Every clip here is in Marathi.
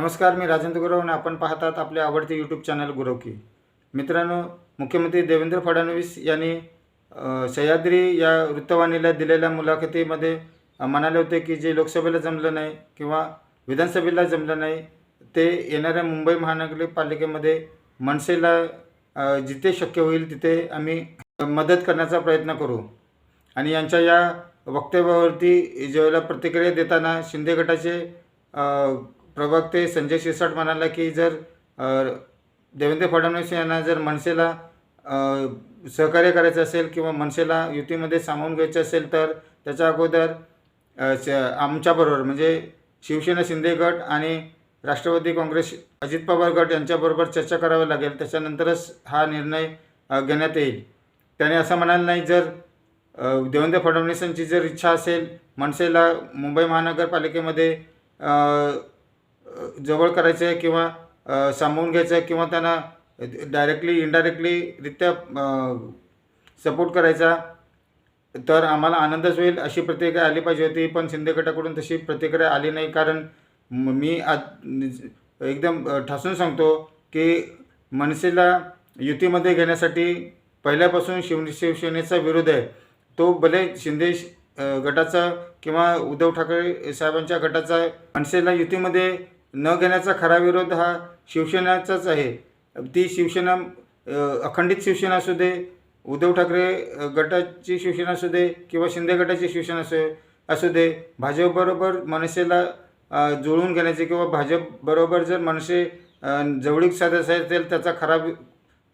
नमस्कार मी राजेंद्र गुरव आणि आपण पाहतात आपले आवडते यूट्यूब चॅनल गुरवकी. मित्रांनो मुख्यमंत्री देवेंद्र फडणवीस यांनी सह्याद्री या वृत्तवाहिनीला दिलेल्या मुलाखतीमध्ये म्हणाले होते की जे लोकसभेला जमलं नाही किंवा विधानसभेला जमलं नाही ते येणाऱ्या मुंबई महानगरपालिकेमध्ये मनसेला जिथे शक्य होईल तिथे आम्ही मदत करण्याचा प्रयत्न करू. आणि यांच्या या वक्तव्यावरती ज्यावेळेला प्रतिक्रिया देताना शिंदे गटाचे प्रवक्ते संजय शिरसाट म्हणाला की जर देवेंद्र फडणवीस यांना जर मनसेला सहकार्य करायचं असेल किंवा मनसेला युतीमध्ये सामावून घ्यायचं असेल तर त्याच्या अगोदर आमच्याबरोबर म्हणजे शिवसेना शिंदे गट आणि राष्ट्रवादी काँग्रेस अजित पवार गट यांच्याबरोबर चर्चा करावी लागेल. त्याच्यानंतरच हा निर्णय घेण्यात येईल. त्याने असं म्हणाल नाही जर देवेंद्र फडणवीसांची जर इच्छा असेल मनसेला मुंबई महानगरपालिकेमध्ये जवळ करायचं आहे किंवा सांभाळून सामावून घ्यायचं आहे किंवा त्यांना डायरेक्टली इनडायरेक्टलीरित्या सपोर्ट करायचा तर आम्हाला आनंदच होईल अशी प्रतिक्रिया आली पाहिजे होती. पण शिंदे गटाकडून तशी प्रतिक्रिया आली नाही. कारण म- मी आज एकदम ठासून सांगतो की मनसेला युतीमध्ये घेण्यासाठी पहिल्यापासून शिव शिवसेनेचा विरोध आहे. तो भले शिंदे गटाचा किंवा उद्धव ठाकरे साहेबांच्या गटाचा मनसेला युतीमध्ये न घेण्याचा खरा विरोध हा शिवसेनाचाच आहे. ती शिवसेना अखंडित शिवसेना असू दे उद्धव ठाकरे गटाची शिवसेना असू दे किंवा शिंदे गटाची शिवसेना असू असू दे भाजपबरोबर मनसेला जुळवून घेण्याचे किंवा भाजपबरोबर जर मनसे जवळीक साधायचं असेल त्याचा खरा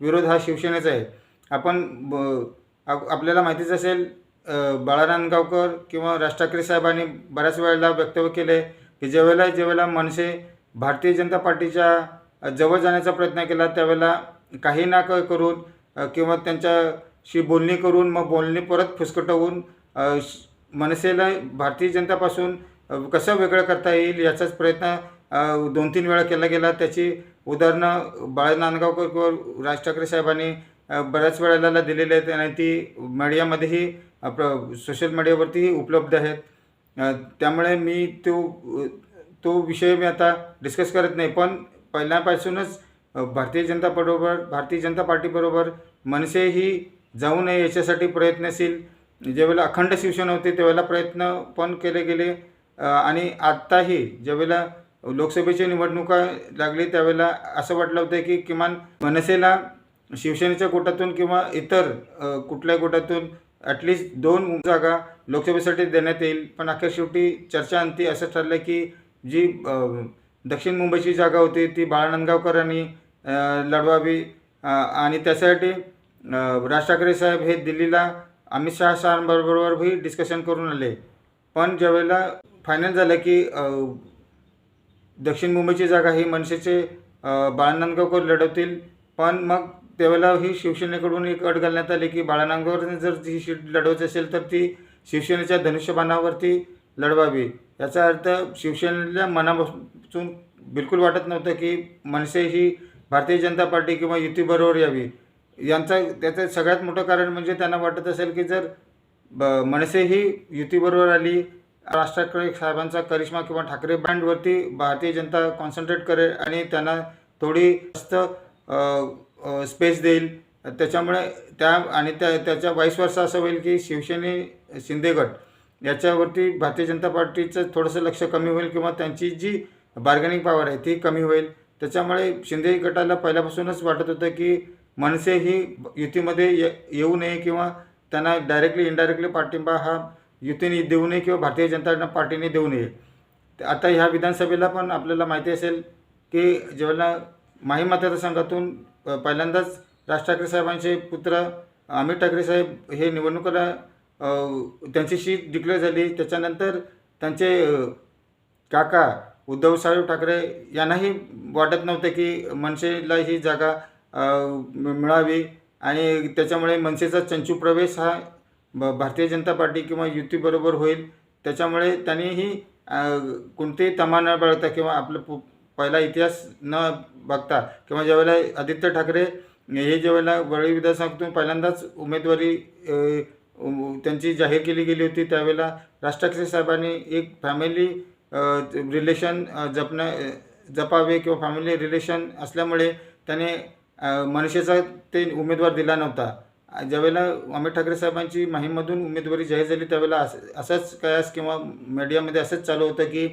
विरोध हा शिवसेनेचा आहे. आपण ब- आपल्याला माहितीच असेल अ, बाळा नांदगावकर किंवा राज ठाकरे साहेबांनी बऱ्याच वेळेला वक्तव्य केले की ज्यावेळेला ज्यावेळेला मनसे भारतीय जनता पार्टीच्या जवळ जाण्याचा प्रयत्न केला त्यावेळेला काही ना क करून किंवा त्यांच्याशी बोलणी करून मग बोलणी परत फुसकटवून श- मनसेला भारतीय जनतापासून कसं वेगळं करता येईल याचाच प्रयत्न दोन तीन वेळा केला गेला. त्याची उदाहरणं बाळा नांदगावकर किंवा राज ठाकरे साहेबांनी बऱ्याच वेळेला दिलेली आहेत आणि ती मीडियामध्येही आपलं सोशल मीडियावरतीही उपलब्ध आहेत. त्यामुळे मी तो तो विषय मी आता डिस्कस करत नाही पण पहिल्यापासूनच भारतीय जनता बरोबर भारतीय जनता पार्टीबरोबर मनसे ही जाऊ नये याच्यासाठी प्रयत्नशील. ज्यावेळेला अखंड शिवसेना होती त्यावेळेला प्रयत्न पण केले गेले. आणि आत्ताही ज्यावेळेला लोकसभेची निवडणुका लागली त्यावेळेला असं वाटलं होतं की किमान मनसेला शिवसेनेच्या गोटातून किंवा इतर कुठल्या गोटातून ॲटलिस्ट दोन जागा लोकसभेसाठी देण्यात येईल. पण अखेर शेवटी चर्चा अंती असं ठरलं की जी दक्षिण मुंबईची जागा होती ती बाळानंदगावकरांनी लढवावी. आणि त्यासाठी राज ठाकरे साहेब हे दिल्लीला अमित शहा साहेबांबरोबरही डिस्कशन करून आले. पण ज्यावेळेला फायनल झालं की दक्षिण मुंबईची जागा ही मनसेचे बाळानंदगावकर नांदगावकर लढवतील. पण मग त्यावेळेला ही शिवसेनेकडून एक अट घालण्यात आली की बाळा जर ही सीट लढवायची असेल तर ती शिवसेनेच्या धनुष्यबाणावरती लढवावी. याचा अर्थ शिवसेनेला मनापासून बिलकुल वाटत नव्हतं की मनसे ही भारतीय जनता पार्टी किंवा युतीबरोबर यावी. यांचा त्याचं सगळ्यात मोठं कारण म्हणजे त्यांना वाटत असेल की जर ब मनसे ही युतीबरोबर आली राष्ट्राकडे साहेबांचा करिश्मा किंवा ठाकरे ब्रँडवरती भारतीय जनता कॉन्सन्ट्रेट करेल आणि त्यांना थोडी जास्त स्पेस देईल. त्याच्यामुळे त्या आणि त्या त्याच्या वाईस वर्ष असं होईल की शिवसेने शिंदे गट याच्यावरती भारतीय जनता पार्टीचं थोडंसं लक्ष कमी होईल किंवा त्यांची जी बार्गेनिंग पॉवर आहे ती कमी होईल. त्याच्यामुळे शिंदे गटाला पहिल्यापासूनच वाटत होतं की मनसे ही युतीमध्ये ये येऊ नये किंवा त्यांना डायरेक्टली इनडायरेक्टली पाठिंबा हा युतीने देऊ नये किंवा भारतीय जनता पार्टीने देऊ नये. आता ह्या विधानसभेला पण आपल्याला माहिती असेल की जेव्हा माही मतदारसंघातून पहिल्यांदाच राज ठाकरे साहेबांचे पुत्र अमित ठाकरे साहेब हे निवडणुकीला त्यांची शीट डिक्लेअर झाली. त्याच्यानंतर त्यांचे काका काका उद्धवसाहेब ठाकरे यांनाही वाटत नव्हतं की मनसेला ही जागा मिळावी. आणि त्याच्यामुळे मनसेचा चंचू प्रवेश हा ब भारतीय जनता पार्टी किंवा युतीबरोबर होईल. त्याच्यामुळे त्यांनीही कोणतेही तमा न बाळगता किंवा आपलं पु पहिला इतिहास न बघता किंवा ज्यावेळेला आदित्य ठाकरे हे ज्यावेळेला वरळी विधानसभातून पहिल्यांदाच उमेदवारी त्यांची जाहीर केली गेली होती त्यावेळेला राज ठाकरे साहेबांनी एक फॅमिली रिलेशन जपण्या जपावे किंवा फॅमिली रिलेशन असल्यामुळे त्याने अ, मनसेचा ते उमेदवार दिला नव्हता. ज्यावेळेला अमित ठाकरे साहेबांची माहीमधून उमेदवारी जाहीर झाली त्यावेळेला असं असंच कयास किंवा मीडियामध्ये असंच चालू होतं की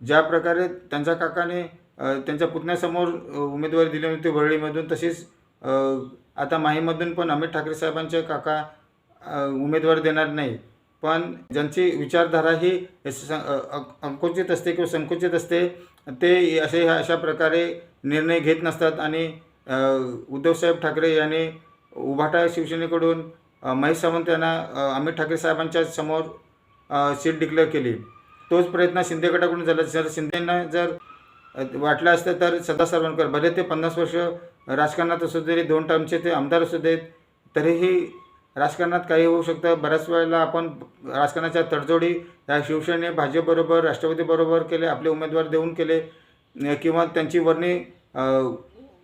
ज्या प्रकारे त्यांच्या काकाने त्यांच्या पुतण्यासमोर उमेदवारी दिली होती वरळीमधून तशीच आता माहीमधून पण अमित ठाकरे साहेबांचे काका उमेदवार देणार नाही. पण ज्यांची विचारधारा ही अंकुचित असते किंवा संकुचित असते ते असे अशा प्रकारे निर्णय घेत नसतात आणि उद्धवसाहेब ठाकरे यांनी उभाटा शिवसेनेकडून महेश सावंत यांना अमित ठाकरे साहेबांच्या समोर सीट डिक्लेअर केली. तोच प्रयत्न शिंदे गटाकडून झाला. जर शिंदेंना जर वाटलं असतं तर सदा सरवणकर भले ते पन्नास वर्ष राजकारणात असू दे दोन टर्मचे ते आमदार असू देत तरीही राजकारणात काही होऊ शकतं. बऱ्याच वेळेला आपण राजकारणाच्या तडजोडी या शिवसेने भाजपबरोबर राष्ट्रवादीबरोबर केले आपले उमेदवार देऊन केले किंवा त्यांची वर्णी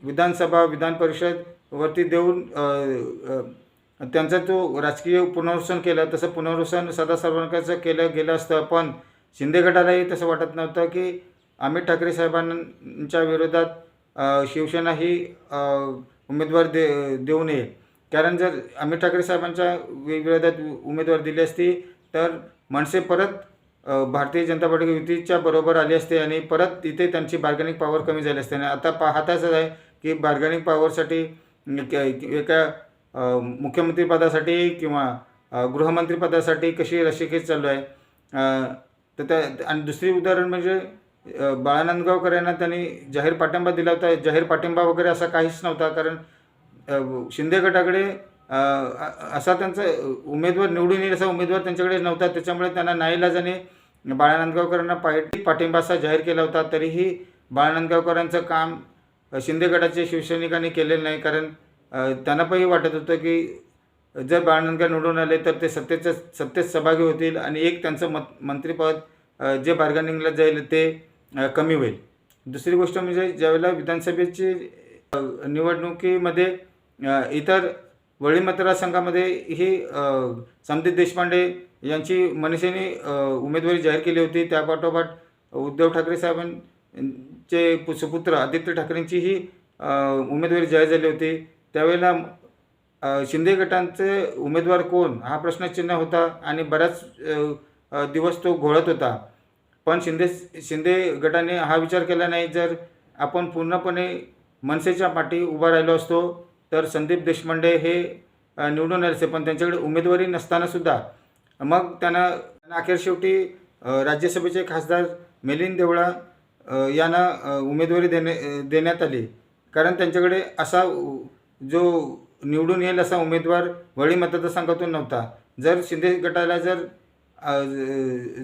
विधानसभा विधान परिषद वरती देऊन त्यांचा तो राजकीय पुनर्वसन केलं. तसं पुनर्वसन सदा सरवणकरचं केलं गेलं असतं. पण शिंदे गटालाही तसं वाटत नव्हतं की अमित ठाकरे साहेबांच्या विरोधात शिवसेना ही उमेदवार दे देऊ नये कारण जर अमित ठाकरे साहेबांच्या विरोधात उमेदवार दिली असती तर मनसे परत भारतीय जनता पार्टी युतीच्या बरोबर आली असते आणि परत तिथे त्यांची बार्गेनिंग पॉवर कमी झाली असते. आणि आता पाहताच आहे की बार्गेनिंग पॉवरसाठी एका मुख्यमंत्रीपदासाठी किंवा गृहमंत्रीपदासाठी कशी रस्सीखेच चालू आहे. तर त्या आणि दुसरी उदाहरण म्हणजे बाळा बाळानंदगावकर यांना त्यांनी जाहीर पाठिंबा दिला होता. जाहीर पाठिंबा वगैरे असा काहीच नव्हता कारण शिंदे गटाकडे असा त्यांचा उमेदवार निवडून येईल असा उमेदवार त्यांच्याकडे नव्हता. त्याच्यामुळे त्यांना नाईलाजाने बाळानंदगावकरांना पाठी पाठिंबा असा जाहीर केला होता. तरीही बाळानंदगावकरांचं काम शिंदे गटाचे शिवसैनिकांनी केलेलं नाही कारण त्यांना पही वाटत होतं की जर बाळानंदगाव निवडून आले तर ते सत्तेच्या सत्तेत सहभागी होतील आणि एक त्यांचं मत मंत्रिपद जे बार्गेनिंगला जाईल ते कमी होईल. दुसरी गोष्ट म्हणजे ज्यावेळेला विधानसभेची निवडणुकीमध्ये इतर वळी मतदारसंघामध्ये ही संदीप देशपांडे यांची मनसेने उमेदवारी जाहीर केली होती त्यापाठोपाठ उद्धव ठाकरे साहेबांचे पु- सुपुत्र आदित्य ठाकरेंचीही उमेदवारी जाहीर झाली होती. त्यावेळेला शिंदे गटांचे उमेदवार कोण? हा प्रश्नचिन्ह होता आणि बराच दिवस तो घोळत होता. पण शिंदे शिंदे गटाने हा विचार केला नाही. जर आपण पूर्णपणे मनसेच्या पाठी उभा राहिलो असतो तर संदीप देशपांडे हे निवडून आले असते पण त्यांच्याकडे उमेदवारी नसतानासुद्धा मग त्यांना त्यांना अखेर शेवटी राज्यसभेचे खासदार मिलिंद देवळा यांना उमेदवारी देणे देण्यात आली. कारण त्यांच्याकडे असा जो निवडून येईल असा उमेदवार वळी मतदारसंघातून नव्हता. जर शिंदे गटाला जर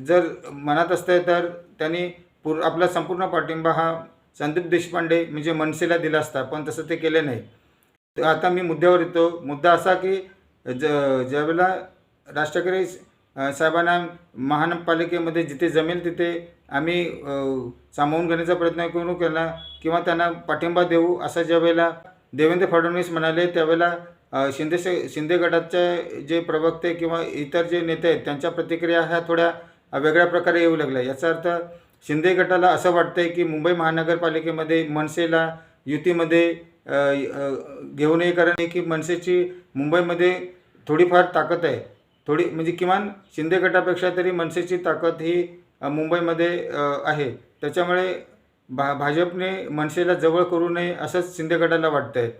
जर मनात असतं तर त्यांनी पूर आपला संपूर्ण पाठिंबा हा संदीप देशपांडे म्हणजे मनसेला दिला असता पण तसं ते केले नाही. तर आता मी मुद्द्यावर येतो. मुद्दा असा की ज ज्यावेळेला राज ठाकरे साहेबांना महानगरपालिकेमध्ये जिथे जमेल तिथे आम्ही सामावून घेण्याचा प्रयत्न करू केला किंवा त्यांना पाठिंबा देऊ असा ज्यावेळेला देवेंद्र फडणवीस म्हणाले त्यावेळेला शिंदे शिंदे गटाचे जे प्रवक्ते किंवा इतर जे नेते आहेत त्यांच्या प्रतिक्रिया ह्या थोड्या वेगळ्या प्रकारे येऊ लागल्या. याचा अर्थ शिंदे गटाला असं वाटतंय की मुंबई महानगरपालिकेमध्ये मनसेला युतीमध्ये घेऊन हे कारण की मनसेची मुंबईमध्ये थोडीफार ताकद आहे. थोडी म्हणजे किमान शिंदे गटापेक्षा तरी मनसेची ताकद ही मुंबईमध्ये आहे. त्याच्यामुळे भा भाजपने मनसेला जवळ करू नये असंच शिंदे गटाला आहे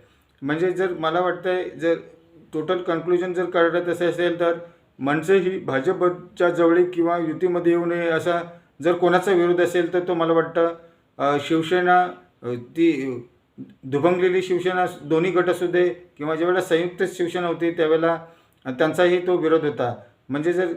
म्हणजे जर मला वाटतं आहे जर टोटल कन्क्लुजन जर करायचं असे असेल तर मनसे ही भाजपच्या जवळीक किंवा युतीमध्ये येऊ नये असा जर कोणाचा विरोध असेल तर तो मला वाटतं शिवसेना ती दुभंगलेली शिवसेना दोन्ही गट असू दे किंवा ज्यावेळेला संयुक्त शिवसेना होती त्यावेळेला त्यांचाही तो विरोध होता. म्हणजे जर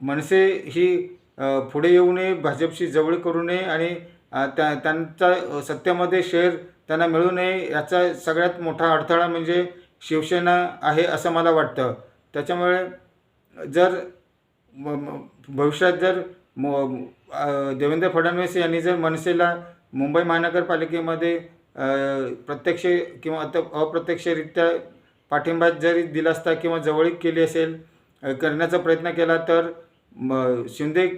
मनसे ही पुढे येऊ नये भाजपशी जवळ करू नये आणि त्या त्यांचा सत्तेमध्ये शेअर त्यांना मिळू नये याचा सगळ्यात मोठा अडथळा म्हणजे शिवसेना आहे असं मला वाटतं. त्याच्यामुळे जर म- भविष्यात जर म- देवेंद्र फडणवीस यांनी जर मनसेला मुंबई महानगरपालिकेमध्ये प्रत्यक्ष किंवा अत अप्रत्यक्षरित्या पाठिंबा जरी दिला असता किंवा जवळीक केली असेल करण्याचा प्रयत्न केला तर म शिंदे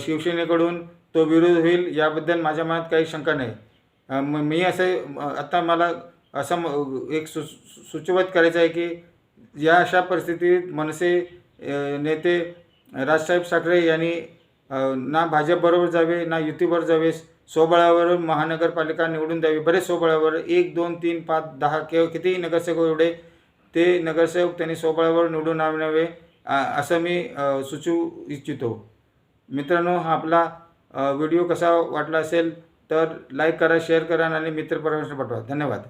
शिवसेनेकडून तो विरोध होईल याबद्दल माझ्या मनात काही शंका नाही. मी असं आता मला असं एक सु सूचवत करायचं आहे की या अशा परिस्थितीत मनसे नेते राजसाहेब साखरे यांनी ना भाजपबरोबर जावे ना युतीवर जावे स्वबळावर महानगरपालिका निवडून द्यावी. बरेच स्वबळावर एक दोन तीन पाच दहा किंवा कितीही नगरसेवक एवढे ते नगरसेवक त्यांनी स्वबळावर निवडून आणावे असं मी सुचवू इच्छितो. मित्रांनो हा आपला व्हिडिओ कसा वाटला असेल तर लाईक करा शेअर करा आणि मित्रपरिवाराला पाठवा. धन्यवाद.